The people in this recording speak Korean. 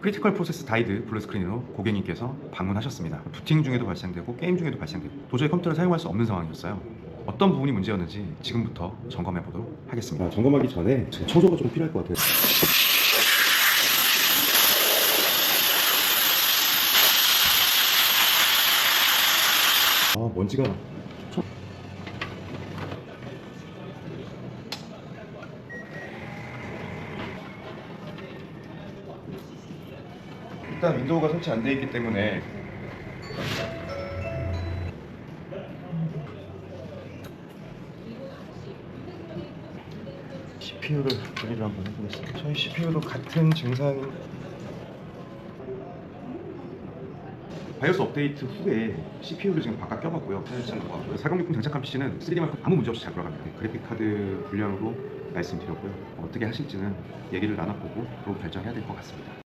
크리티컬 프로세스 다이드 블루스크린으로 고객님께서 방문하셨습니다. 부팅 중에도 발생되고 게임 중에도 발생되고 도저히 컴퓨터를 사용할 수 없는 상황이었어요. 어떤 부분이 문제였는지 지금부터 점검해 보도록 하겠습니다. 아, 점검하기 전에 청소가 좀 필요할 것 같아요. 아 먼지가 일단 윈도우가 설치 안 돼 있기 때문에 CPU를 분리를 한번 해보겠습니다. 저희 CPU도 같은 증상이 바이오스 업데이트 후에 CPU를 지금 바깥 껴봤고요. 4060 장착한 PC는 3D 마크 아무 문제 없이 잘 돌아갑니다. 그래픽 카드 분량으로 말씀드렸고요. 어떻게 하실지는 얘기를 나눠보고 그리고 결정해야 될 것 같습니다.